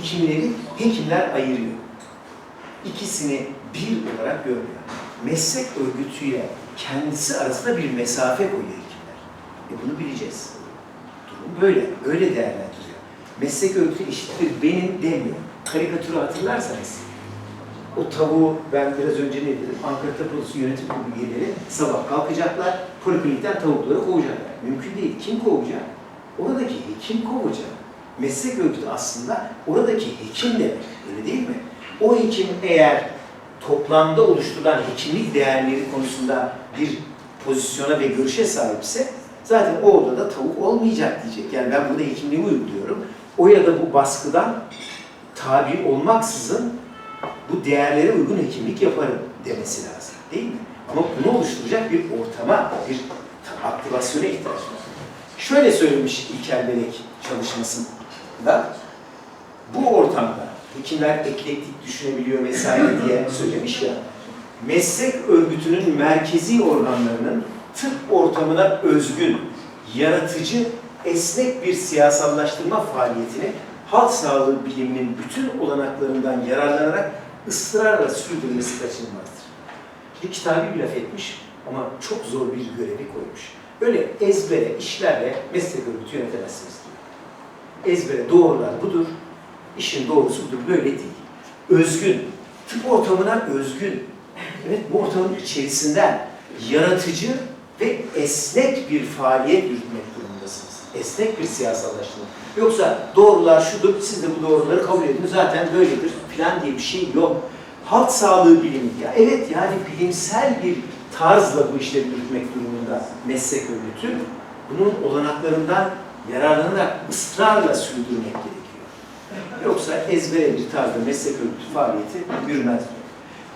hekimleri hekimler ayırıyor. İkisini bir olarak görmüyor. Meslek örgütüyle kendisi arasında bir mesafe koyuyor hekimler. E bunu bileceğiz. Durum böyle, öyle değerlendiriyor. Meslek örgütü eşittir benim demiyor. Karikatürü hatırlarsanız, o tavuğu ben biraz önce ne dedim? Ankara Tapulusu Yönetim Kurulu üyeleri sabah kalkacaklar, poliklinikten tavukları kovacaklar. Mümkün değil. Kim kovacak? Oradaki hekim kovacak. Meslek örgütü aslında oradaki hekim demek. Öyle değil mi? O hekim eğer toplamda oluşturulan hekimlik değerleri konusunda bir pozisyona ve görüşe sahipse zaten o odada tavuk olmayacak diyecek. Yani ben burada hekimliği uyguluyorum. O ya da bu baskıdan tabi olmaksızın bu değerlere uygun hekimlik yaparım demesi lazım. Değil mi? Ama bunu oluşturacak bir ortama, bir aktivasyona ihtiyaç var. Şöyle söylemiş İlker Belek çalışmasında, bu ortamda hekimler eklektik düşünebiliyor vesaire diye söylemiş ya, meslek örgütünün merkezi organlarının tıp ortamına özgün, yaratıcı, esnek bir siyasallaştırma faaliyetini halk sağlığı biliminin bütün olanaklarından yararlanarak ısrarla sürdürmesi kaçınılmazdır. Bir kitabı bir laf etmiş ama çok zor bir görevi koymuş. Böyle ezbere, işlerle meslek örgütü yönetemezsiniz. Ezbere doğrular budur, işin doğrusu budur, böyle değil. Özgün, tıp ortamına özgün. Evet bu ortamın içerisinden yaratıcı ve esnek bir faaliyet yürütmek durumundasınız. Esnek bir siyasallaştırma. Yoksa doğrular şudur, siz de bu doğruları kabul edin, zaten böyledir falan diye bir şey yok. Halk sağlığı bilimi, ya evet yani bilimsel bir tarzla bu işleri yürütmek durumunda meslek örgütü, bunun olanaklarından yararlanarak ısrarla sürdürmek gerekiyor. Yoksa ezbere bir tarzda meslek örgütü faaliyeti yürümez.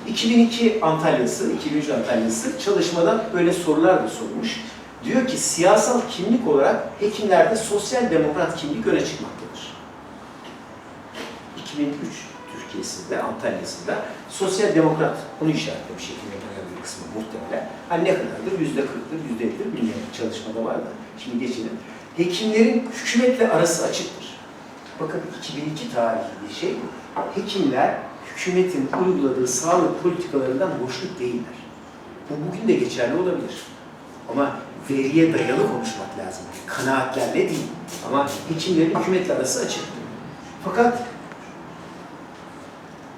2002 Antalya'sı, 2003 Antalya'sı çalışmada böyle sorular da sormuş. Diyor ki siyasal kimlik olarak hekimlerde sosyal demokrat kimlik öne çıkmaktadır. 2003 Türkiye'sinde, Antalya'sında sosyal demokrat, onu işaretlemiş hekimlerin bir kısmı muhtemelen. Hani ne kadardır? Yüzde kırktır, yüzde ellidir bilmiyorum. Çalışmada var da. Şimdi geçelim. Hekimlerin hükümetle arası açıktır. Bakın 2002 tarihli şey bu. Hekimler hükümetin uyguladığı sağlık politikalarından hoşnut değiller. Bu bugün de geçerli olabilir. Ama veriye dayalı konuşmak lazım. Kanaatlerle değil. Ama hekimlerin hükümetle arası açık. Fakat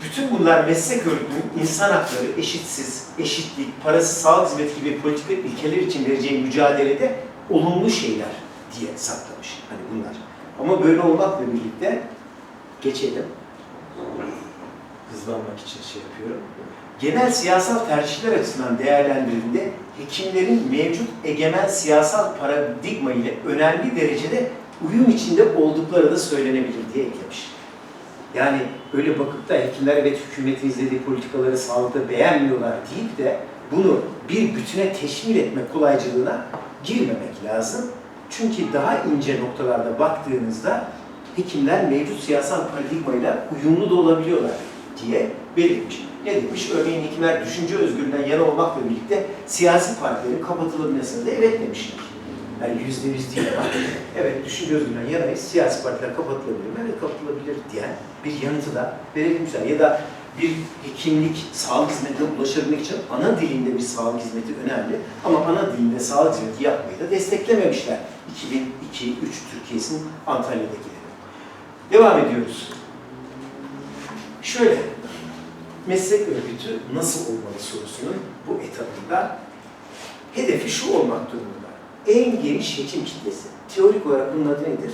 bütün bunlar meslek örgütünün insan hakları, eşitsiz, eşitlik, parası sağlık hizmeti gibi politika ilkeler için vereceği mücadelede olumlu şeyler diye saklamış. Hani bunlar. Ama böyle olmakla birlikte geçelim. Hızlanmak için şey yapıyorum. Genel siyasal tercihler açısından değerlendirildiğinde hekimlerin mevcut egemen siyasal paradigma ile önemli derecede uyum içinde oldukları da söylenebilir diye eklemiş. Yani öyle bakıp da hekimler evet hükümetin izlediği politikaları sağlıkta beğenmiyorlar deyip de bunu bir bütüne teşmil etme kolaycılığına girmemek lazım. Çünkü daha ince noktalarda baktığınızda hekimler mevcut siyasal paradigmayla uyumlu da olabiliyorlar diye belirtmiş. Ne demiş? Örneğin hekimler düşünce özgürlüğünden yana olmakla birlikte siyasi partilerin kapatılmasına da evet demişler. Yani yüzde yüz değil evet düşünce özgürlüğünden yanayız, siyasi partiler kapatılabilir mi? Evet kapatılabilir diyen bir yanıtı da verebilmişler. Ya da bir hekimlik, sağlık hizmetine ulaşabilmek için ana dilinde bir sağlık hizmeti önemli. Ama ana dilinde sağlık hizmeti yapmayı da desteklememişler. 2002-3 Türkiye'sinin Antalya'dakileri. Devam ediyoruz. Şöyle, meslek örgütü nasıl olmalı sorusunun bu etabında hedefi şu olmak durumunda. En geniş hekim kitlesi. Teorik olarak bunun adı nedir?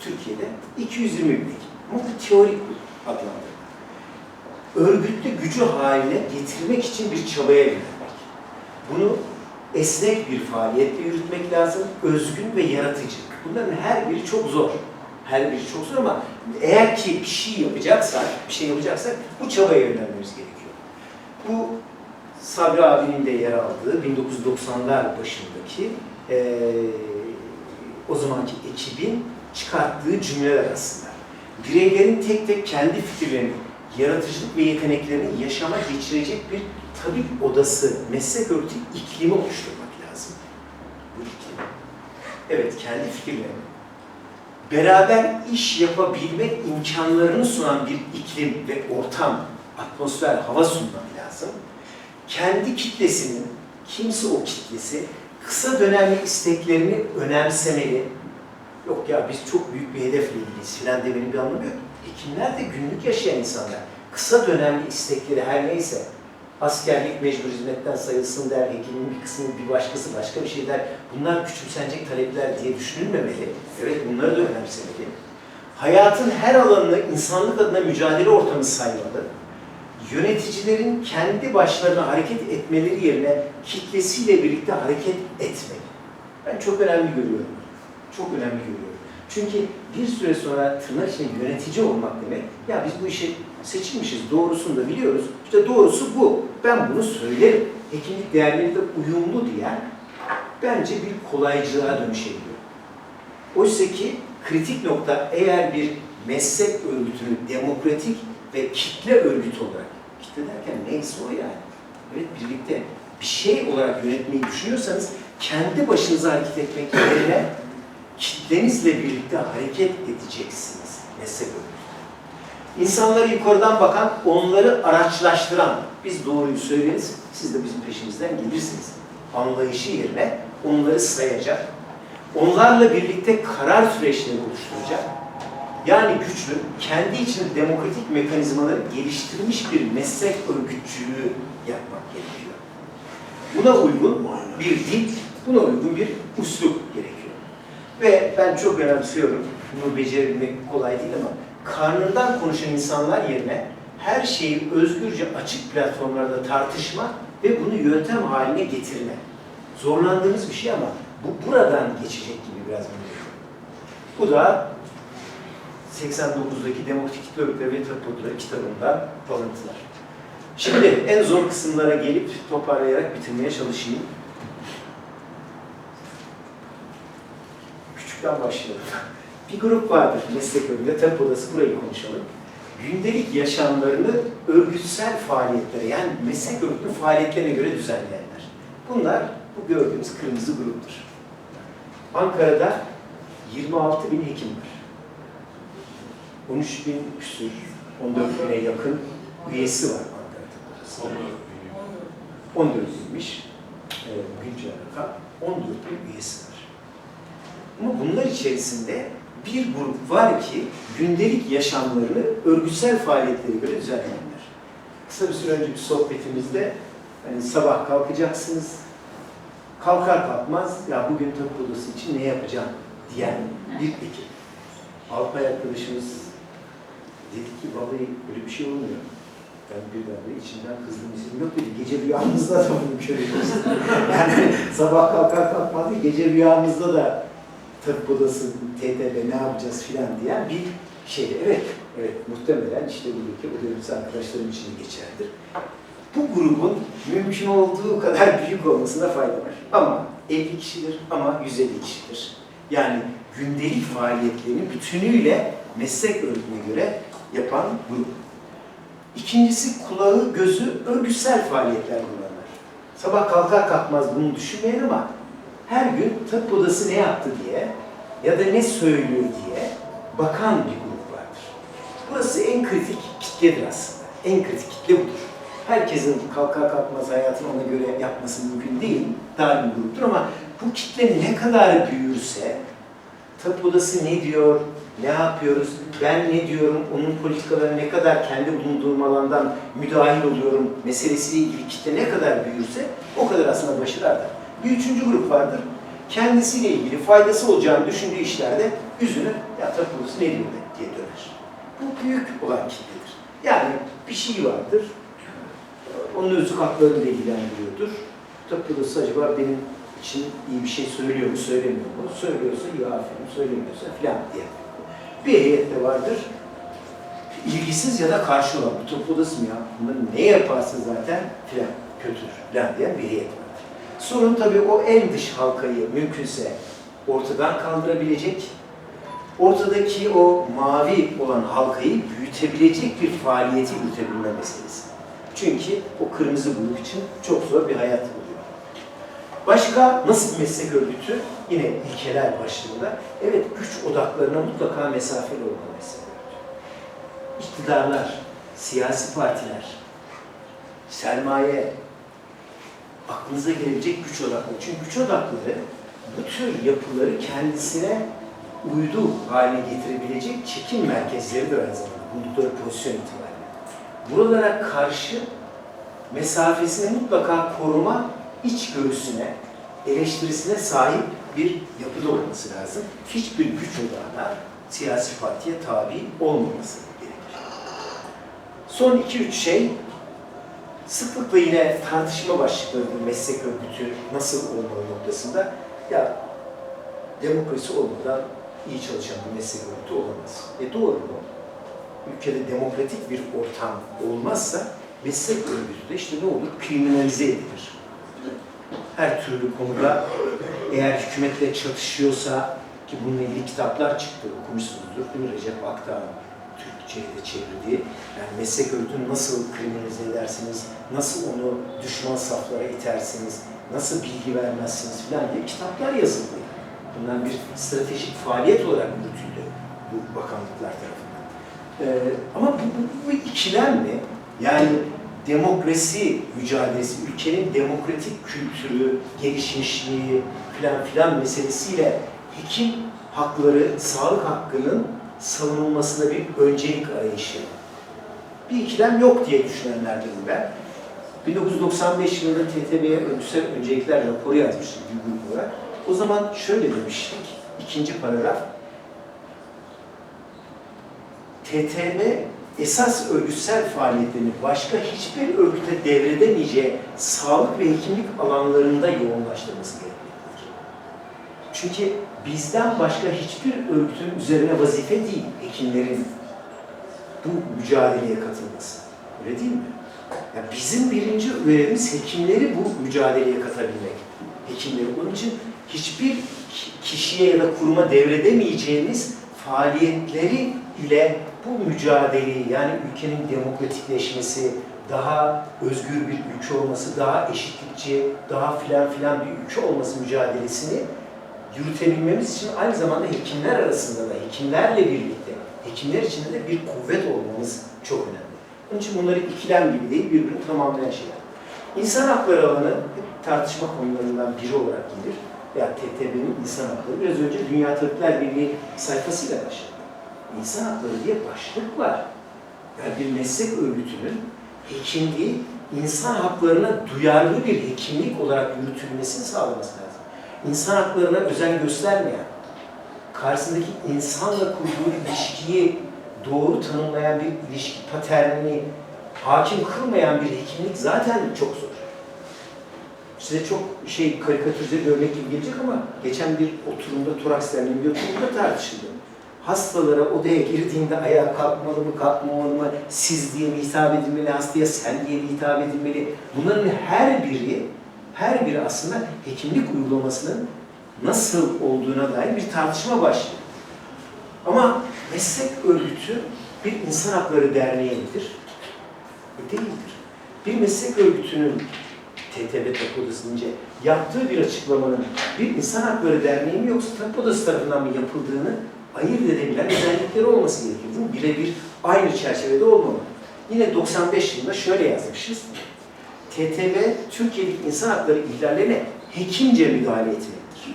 Türkiye'de 220 bin hekim. Ama bu teorik adlandırma. Örgütlü gücü haline getirmek için bir çabaya yönelmek. Bunu esnek bir faaliyetle yürütmek lazım. Özgün ve yaratıcı. Bunların her biri çok zor. Her biri çok zor ama eğer ki bir şey yapacaksak, bir şey yapacaksak bu çabaya yönelmemiz gerekiyor. Bu Sabri abinin de yer aldığı 1990'lar başındaki eee, o zamanki ekibin çıkarttığı cümleler aslında. Bireylerin tek tek kendi fikirlerini, yaratıcılık ve yeteneklerini yaşama geçirecek bir tabip odası, meslek örgütü iklimi oluşturmak lazım. Bu iklim. Evet, kendi fikirlerini beraber iş yapabilmek imkanlarını sunan bir iklim ve ortam, atmosfer, hava sunmak lazım. Kendi kitlesinin, kimse o kitlesi, kısa dönemli isteklerini önemsemeli. Yok ya biz çok büyük bir hedefle ilgiliyiz filan demenin bir anlamı yok. Hekimler de günlük yaşayan insanlar. Kısa dönemli istekleri her neyse, askerlik mecbur hizmetten sayılsın der, hekimin bir kısmı bir başkası başka bir şey der. Bunlar küçümsenecek talepler diye düşünülmemeli. Evet bunları da önemsemeli. Hayatın her alanını insanlık adına mücadele ortamı saymalı. Yöneticilerin kendi başlarına hareket etmeleri yerine kitlesiyle birlikte hareket etmeli. Ben çok önemli görüyorum. Çok önemli görüyorum. Çünkü bir süre sonra tırnak içinde yönetici olmak demek, ya biz bu işi seçilmişiz, doğrusunu da biliyoruz. İşte doğrusu bu. Ben bunu söylerim. Hekimlik değerleri de uyumlu diyen bence bir kolaycılığa dönüşebiliyor. Oysa ki kritik nokta eğer bir meslek örgütünü demokratik ve kitle örgütü olarak, kitle derken neyse o yani, evet birlikte bir şey olarak yönetmeyi düşünüyorsanız kendi başınıza hareket etmek yerine kitlenizle birlikte hareket edeceksiniz meslek örgütü. İnsanları yukarıdan bakan, onları araçlaştıran, biz doğruyu söyleriz, siz de bizim peşimizden gelirsiniz. Anlayışı yerine onları sayacak, onlarla birlikte karar süreçleri oluşturacak. Yani güçlü, kendi içinde demokratik mekanizmaları geliştirmiş bir meslek örgütçülüğü yapmak gerekiyor. Buna uygun bir dil, buna uygun bir üslup gerekiyor. Ve ben çok önemsiyorum, bunu becerebilmek kolay değil ama karnından konuşan insanlar yerine her şeyi özgürce açık platformlarda tartışma ve bunu yöntem haline getirme. Zorlandığımız bir şey ama bu buradan geçecek gibi biraz biliyorum. Bu da 89'daki Demokratik Örgütleri ve Tapuları kitabında kalıntılar. Şimdi en zor kısımlara gelip toparlayarak bitirmeye çalışayım. Küçükten başlayalım. Bir grup vardır meslek örgütü, tabip odası burayı konuşalım. Gündelik yaşamlarını örgütsel faaliyetlere yani meslek örgütünün faaliyetlerine göre düzenleyenler. Bunlar bu gördüğümüz kırmızı gruptur. Ankara'da 26 bin hekim var. 13 bin küsür, 14 bine yakın üyesi var Ankara'da. 14 binmiş, e, güncel rakam, 14 bin üyesi var. Ama bunlar içerisinde bir grup var ki gündelik yaşamlarını örgütsel faaliyetlere göre düzenleyenler. Kısa bir süre önce bir sohbetimizde hani sabah kalkacaksınız, kalkar kalkmaz ya bugün tabip odası için ne yapacağım diyen bir ekip. Alpay arkadaşımız dedi ki vallahi böyle bir şey olmuyor. Ben birdenbire içimden kızdım isim yok dedi. Gece rüyamızda da bunu görüyoruz. yani sabah kalkar kalkmaz değil, gece rüyamızda da tabip odası, TTB ne yapacağız filan diyen bir şeydi. Evet, evet muhtemelen işte buradaki o dönemsi arkadaşlarım için geçerlidir. Bu grubun mümkün olduğu kadar büyük olmasına fayda var. Ama 50 kişidir ama 150 kişidir. Yani gündelik faaliyetlerini bütünüyle meslek örgütüne göre yapan grup. İkincisi kulağı, gözü örgütsel faaliyetler kullanır. Sabah kalkar kalkmaz bunu düşünmeyin ama her gün tabip odası ne yaptı diye ya da ne söylüyor diye bakan bir grup vardır. Burası en kritik kitledir aslında. En kritik kitle budur. Herkesin kalkar kalkmaz hayatını ona göre yapması mümkün değil. Dar bir gruptur ama bu kitle ne kadar büyürse tabip odası ne diyor, ne yapıyoruz, ben ne diyorum, onun politikalarına ne kadar kendi bulunduğum alandan müdahil oluyorum meselesiyle ilgili kitle ne kadar büyürse o kadar aslında başarılı artar. Bir üçüncü grup vardır. Kendisiyle ilgili faydası olacağını düşündüğü işlerde yüzünü ya diyor be?" diye döner. Bu büyük olan kitledir. Yani bir şey vardır, onun özlük haklarıyla ilgilendiriyordur. Odası acaba benim için iyi bir şey söylüyor mu, söylemiyor mu? Söylüyorsa iyi aferin, söylemiyorsa filan diye. Bir heyette vardır, ilgisiz ya da karşı olan, bu tabip odası mı ya? Bunları ne yaparsa zaten filan kötüdür filan diyen bir heyet vardır. Sorun tabii o en dış halkayı mümkünse ortadan kaldırabilecek, ortadaki o mavi olan halkayı büyütebilecek bir faaliyeti yürütebilme meselesi. Çünkü o kırmızı grup için çok zor bir hayat oluyor. Başka nasıl bir meslek örgütü? Yine ilkeler başlığında. Evet güç odaklarına mutlaka mesafeli olmalı meslek örgütü. İktidarlar, siyasi partiler, sermaye, aklınıza gelebilecek güç odakları. Çünkü güç odakları bu tür yapıları kendisine uydu haline getirebilecek çekim merkezleridir aynı zamanda buldukları pozisyon itibariyle. Buralara karşı mesafesini mutlaka koruma içgörüsüne, eleştirisine sahip bir yapıda olması lazım. Hiçbir güç odağına siyasi partiye tabi olmaması gerekir. Son iki üç şey sıklıkla yine tartışma başlıkları bir meslek örgütü nasıl olmalı noktasında ya demokrasi olmadan iyi çalışan bir meslek örgütü olamaz. E doğru mu? Ülkede demokratik bir ortam olmazsa meslek örgütü de işte ne olur? Kriminalize edilir. Her türlü konuda eğer hükümetle çatışıyorsa ki bununla ilgili kitaplar çıktı, okumuşsunuzdur değil mi? Recep Akdağ'ın Türkçe'ye de çevirdiği. Yani meslek örgütünü nasıl kriminalize edersiniz, nasıl onu düşman saflara itersiniz, nasıl bilgi vermezsiniz filan diye kitaplar yazıldı. Bundan bir stratejik faaliyet olarak yürütüldü bu bakanlıklar tarafından. Ee, ama bu, bu, bu ikilem mi? Yani demokrasi mücadelesi, ülkenin demokratik kültürü, gelişmişliği filan filan meselesiyle hekim hakları, sağlık hakkının savunulmasında bir öncelik arayışı. Bir ikilem yok diye düşünenlerdenim ben. 1995 yılında TTB'ye öncüsel öncelikler raporu yazmıştık bir grup olarak. O zaman şöyle demiştik, ikinci paragraf. TTB esas örgütsel faaliyetlerini başka hiçbir örgüte devredemeyeceği sağlık ve hekimlik alanlarında yoğunlaştırması gerekmektedir. Çünkü bizden başka hiçbir örgütün üzerine vazife değil hekimlerin bu mücadeleye katılması. Öyle değil mi? Yani bizim birinci görevimiz hekimleri bu mücadeleye katabilmek. Hekimleri. Onun için hiçbir kişiye ya da kuruma devredemeyeceğimiz faaliyetleri ile bu mücadeleyi yani ülkenin demokratikleşmesi, daha özgür bir ülke olması, daha eşitlikçi, daha filan filan bir ülke olması mücadelesini yürütebilmemiz için aynı zamanda hekimler arasında da, hekimlerle birlikte, hekimler içinde de bir kuvvet olmamız çok önemli. Onun için bunları ikilem gibi değil, birbirini tamamlayan şeyler. İnsan hakları alanı hep tartışma konularından biri olarak gelir. Ya TTB'nin insan hakları. Biraz önce Dünya Tabipler Birliği sayfasıyla başladı. İnsan hakları diye başlık var. Yani bir meslek örgütünün hekimliği insan haklarına duyarlı bir hekimlik olarak yürütülmesini sağlaması lazım. İnsan haklarına özen göstermeyen, karşısındaki insanla kurduğu ilişkiyi doğru tanımlayan bir ilişki paternini hakim kılmayan bir hekimlik zaten çok zor. Size çok şey karikatürize bir örnek gibi gelecek ama geçen bir oturumda, Toraks Derneği'nin bir oturumda tartışıldı. Hastalara odaya girdiğinde ayağa kalkmalı mı, kalkmamalı mı, siz diye mi hitap edilmeli, hastaya sen diye mi hitap edilmeli? Bunların her biri, her biri aslında hekimlik uygulamasının nasıl olduğuna dair bir tartışma başlıyor. Ama meslek örgütü bir insan hakları derneği midir? E değildir. Bir meslek örgütünün TTB Tabip Odası deyince yaptığı bir açıklamanın bir insan hakları derneği mi yoksa Tabip Odası tarafından mı yapıldığını ayırt edebilen özellikleri olması gerekir mi? Birebir aynı çerçevede olmalı. Yine 95 yılında şöyle yazmışız. TTB Türkiye'deki insan hakları ihlallerine hekimce müdahale etmektir.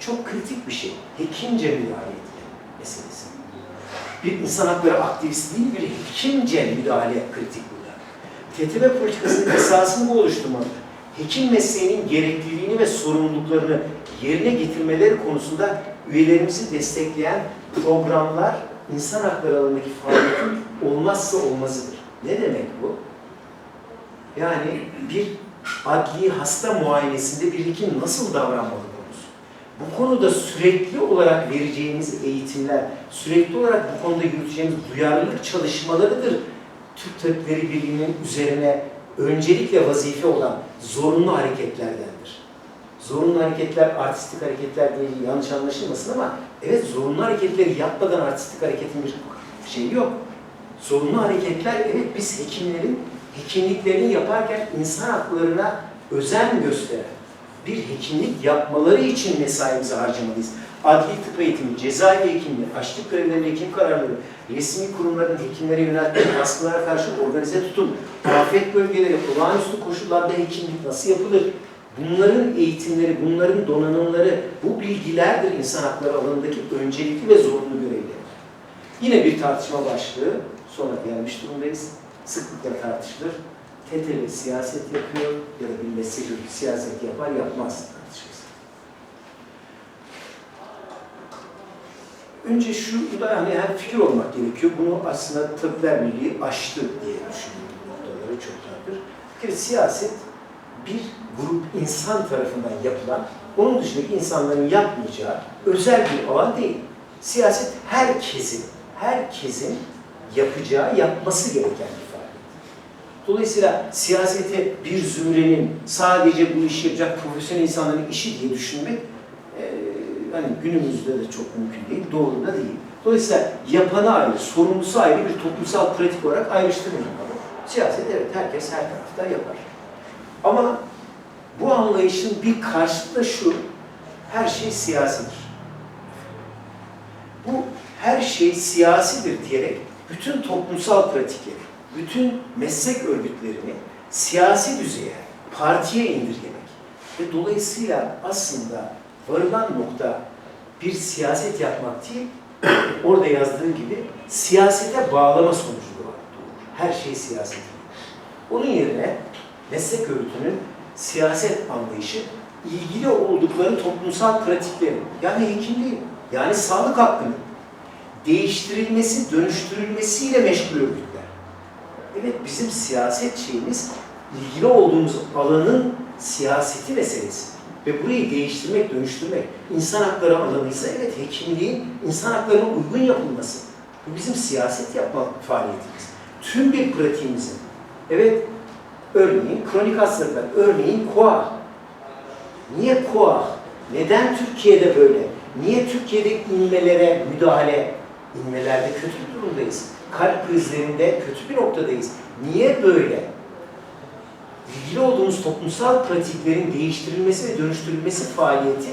Çok kritik bir şey. Hekimce müdahale etmek meselesi. Bir insan hakları aktivisti değil, bir hekimce müdahale kritik burada. TTB politikasının esasını bu oluşturmalı. Hekim mesleğinin gerekliliğini ve sorumluluklarını yerine getirmeleri konusunda üyelerimizi destekleyen programlar insan hakları alanındaki faaliyetin olmazsa olmazıdır. Ne demek bu? Yani bir adli hasta muayenesinde bir hekim nasıl davranmalı konusu. Bu konuda sürekli olarak vereceğimiz eğitimler, sürekli olarak bu konuda yürüteceğimiz duyarlılık çalışmalarıdır. Türk Tabipleri Birliği'nin üzerine öncelikle vazife olan zorunlu hareketlerdendir. Zorunlu hareketler artistik hareketler değil, yanlış anlaşılmasın ama evet zorunlu hareketleri yapmadan artistik hareketin bir şeyi yok. Zorunlu hareketler evet biz hekimlerin hekimliklerini yaparken insan haklarına özen gösteren, bir hekimlik yapmaları için mesaimizi harcamalıyız. Adli tıp eğitimi, cezaevi hekimliği, açlık grevlerinde hekim kararları, resmi kurumların hekimlere yönelttiği baskılara karşı organize tutum, afet bölgeleri, olağanüstü koşullarda hekimlik nasıl yapılır? Bunların eğitimleri, bunların donanımları, bu bilgilerdir insan hakları alanındaki öncelikli ve zorunlu görevleri. Yine bir tartışma başlığı, sonra gelmiş durumdayız. Sıklıkla tartışılır. TTV siyaset yapıyor ya da bir meslek örgütü siyaset yapar yapmaz tartışması. Önce şu da hani hem fikir olmak gerekiyor. Bunu aslında Tabipler Birliği aştı diye düşünüyorum bu noktaları çoklardır. Bir kere siyaset bir grup insan tarafından yapılan, onun dışındaki insanların yapmayacağı özel bir alan değil. Siyaset herkesin, herkesin yapacağı, yapması gereken bir. Dolayısıyla siyasete bir zümrenin sadece bu işi yapacak profesyonel insanların işi diye düşünmek e, hani günümüzde de çok mümkün değil, doğru da değil. Dolayısıyla yapanı ayrı, sorumlusu ayrı bir toplumsal pratik olarak ayrıştırmayalım. Siyaset evet herkes her tarafta yapar. Ama bu anlayışın bir karşıtı da şu, her şey siyasidir. Bu her şey siyasidir diyerek bütün toplumsal pratikleri, bütün meslek örgütlerini siyasi düzeye, partiye indirgemek ve dolayısıyla aslında varılan nokta bir siyaset yapmak değil, orada yazdığım gibi siyasete bağlama sonucu doğar. Her şey siyaset. Onun yerine meslek örgütünün siyaset anlayışı ilgili oldukları toplumsal pratikleri, yani hekimliği, yani sağlık hakkını değiştirilmesi, dönüştürülmesiyle meşgul örgütler. Evet bizim siyaset şeyimiz ilgili olduğumuz alanın siyaseti meselesi. Ve burayı değiştirmek, dönüştürmek, insan hakları alanıysa evet hekimliğin insan haklarına uygun yapılması. Bu bizim siyaset yapma faaliyetimiz. Tüm bir pratiğimizin. Evet, örneğin kronik hastalıklar, örneğin koa. Niye koa? Neden Türkiye'de böyle? Niye Türkiye'de inmelere müdahale, inmelerde kötü bir durumdayız? Kalp krizlerinde kötü bir noktadayız. Niye böyle? ilgili olduğumuz toplumsal pratiklerin değiştirilmesi ve dönüştürülmesi faaliyeti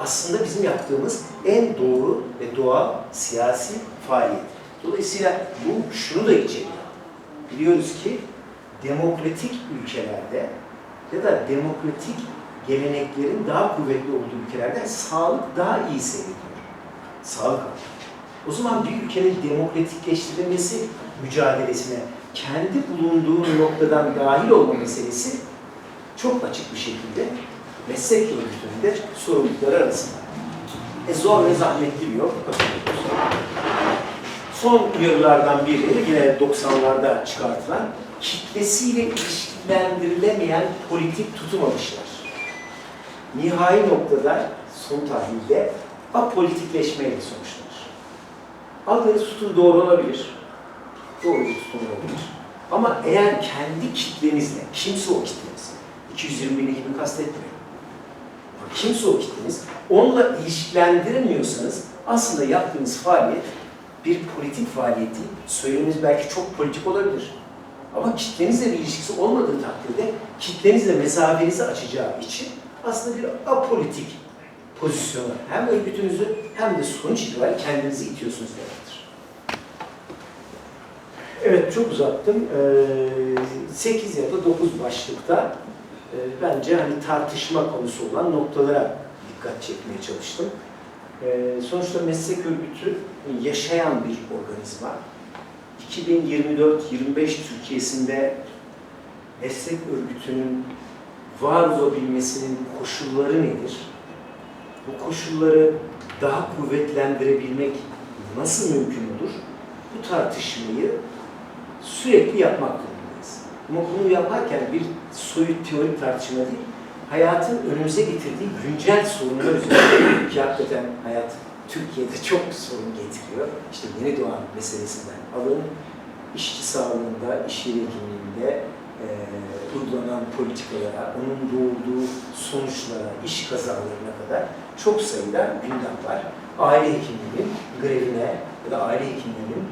aslında bizim yaptığımız en doğru ve doğal siyasi faaliyet. Dolayısıyla bu şunu da içeriyor. Biliyoruz ki demokratik ülkelerde ya da demokratik geleneklerin daha kuvvetli olduğu ülkelerde sağlık daha iyi seyrediyor. Sağlık alanı. O zaman bir ülkenin demokratikleştirilmesi mücadelesine kendi bulunduğu noktadan dahil olma meselesi çok açık bir şekilde meslek örgütünde sorumlulukları arasında. E zor ve zahmetli bir yol. Son uyarılardan biri yine 90'larda çıkartılan kitlesiyle ilişkilendirilemeyen politik tutum alışlar. Nihai noktada son tahlilde apolitikleşmeyle sonuçlanır. Aldığınız tutum doğru olabilir, doğru bir tutum olabilir. Ama eğer kendi kitlenizle, kimse o kitleniz, 220 bin hekimi kastetmiyorum. Kimse o kitleniz, onunla ilişkilendiremiyorsanız aslında yaptığınız faaliyet bir politik faaliyet değil. Söyleminiz belki çok politik olabilir. Ama kitlenizle bir ilişkisi olmadığı takdirde kitlenizle mesafenizi açacağı için aslında bir apolitik pozisyona hem örgütünüzü hem de sonuç itibariyle kendinizi itiyorsunuz demektir. Evet çok uzattım. Ee, 8 ya da 9 başlıkta e, bence hani tartışma konusu olan noktalara dikkat çekmeye çalıştım. Ee, sonuçta meslek örgütü yaşayan bir organizma. 2024-25 Türkiye'sinde meslek örgütünün var olabilmesinin koşulları nedir? Bu koşulları daha kuvvetlendirebilmek nasıl mümkün olur? Bu tartışmayı sürekli yapmak durumundayız. Ama bunu yaparken bir soyut teorik tartışma değil, hayatın önümüze getirdiği güncel sorunlar üzerinde ki hakikaten hayat Türkiye'de çok sorun getiriyor. İşte yeni doğan meselesinden alın, işçi sağlığında, iş yeri hekimliğinde e, uygulanan politikalara, onun doğurduğu sonuçlara, iş kazalarına kadar çok sayıda gündem var. Aile hekimliğinin grevine ya da aile hekimliğinin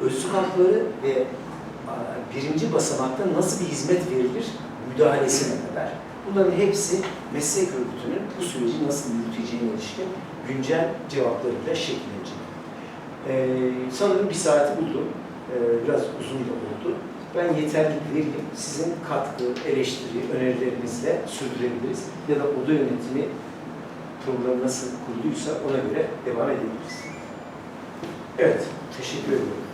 özlük hakları ve birinci basamakta nasıl bir hizmet verilir müdahalesine kadar. Bunların hepsi meslek örgütünün bu süreci nasıl yürüteceğine ilişkin güncel cevaplarıyla şekillenecek. Ee, sanırım bir saati buldu. Ee, biraz uzun da oldu. Ben yeterlik vereyim. Sizin katkı, eleştiri, önerilerinizle sürdürebiliriz. Ya da oda yönetimi programı nasıl kuruluysa ona göre devam edebiliriz. Evet, teşekkür ediyorum.